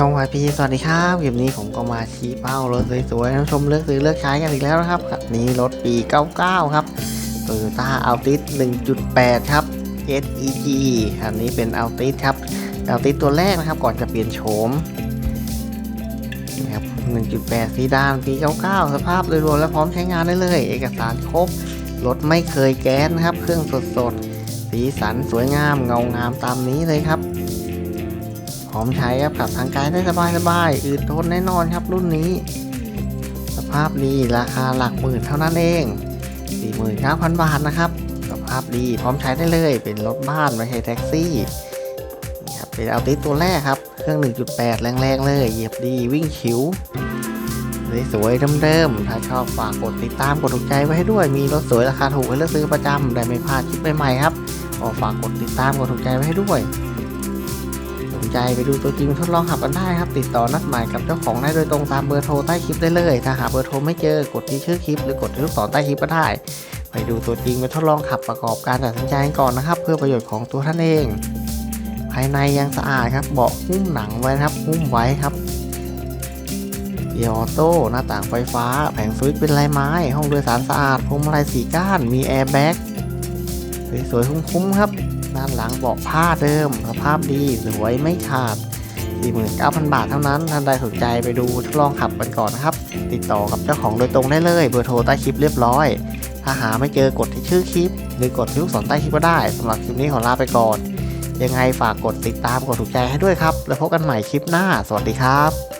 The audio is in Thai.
ช่องวายพีสวัสดีครับคลิปนี้ผมก็มาชี้เป้ารถสวยๆให้ท่านชมเลือกซื้อเลือกใช้กันอีกแล้วนะครับคันนี้รถปี 99 ครับ Toyota Altis 1.8 ครับ SEG คันนี้เป็น Altis ครับ Altis ตัวแรกนะครับก่อนจะเปลี่ยนโฉมนี่ครับ 1.8 ซีดานปี 99 สภาพโดยรวมและพร้อมใช้งานได้เลย เอกสารครบ รถไม่เคยแก๊สนะครับ เครื่องสดๆ สีสันสวยงามเงางามตามนี้เลยครับ ร้อมใช้ครับขับทางไกลได้สบายสบายอืดทนแน่นอนครับรุ่นนี้ สภาพดีราคาหลักหมื่นเท่านั้นเอง 49,000 บาทนะครับ สภาพดีพร้อมใช้ได้เลย เป็นรถบ้านไม่ใช่แท็กซี่นี่ครับเป็นเอาติสตัวแรกครับ เครื่อง 1.8 แรงๆเลย เหยียบดีวิ่งฉิวสวยๆเดิมๆถ้าชอบฝากกดติดตามกดถูกใจไว้ให้ด้วย มีรถสวยราคาถูกให้เลือกซื้อประจำได้ไม่พลาดคลิปใหม่ๆครับก็ฝากกดติดตามกดถูกใจไว้ให้ด้วย ใจไปดูตัวจริงทดลองขับกันได้ครับ ติดต่อนัดหมายกับเจ้าของได้โดยตรงตามเบอร์โทรใต้คลิปได้เลย ถ้าหาเบอร์โทรไม่เจอกดที่ชื่อคลิป หรือกดที่ลูกศรใต้คลิปก็ได้ ไปดูตัวจริงไปทดลองขับประกอบการตัดสินใจกันก่อนนะครับ เพื่อประโยชน์ของตัวท่านเอง ภายในยังสะอาดครับเบาะหุ้มหนังไว้ครับหุ้มไว้ครับเกียร์ออโต้หน้าต่างไฟฟ้า แผงสวิตช์เป็นลายไม้ ห้องโดยสารสะอาดพวงมลัยสีก้าน มีแอร์แบ็กสวยๆคุ้มๆครับ ด้านหลังเบาะผ้าเดิมสภาพดีสวยไม่ขาด 49,000 บาทเท่านั้น ท่านใดสนใจไปดูทดลองขับกันก่อนนะครับ ติดต่อกับเจ้าของโดยตรงได้เลย เบอร์โทรใต้คลิปเรียบร้อย ถ้าหาไม่เจอกดที่ชื่อคลิป หรือกดที่ลูกศรใต้คลิปก็ได้สำหรับคลิปนี้ขอลาไปก่อน ยังไงฝากกดติดตามกดถูกใจให้ด้วยครับ แล้วพบกันใหม่คลิปหน้า สวัสดีครับ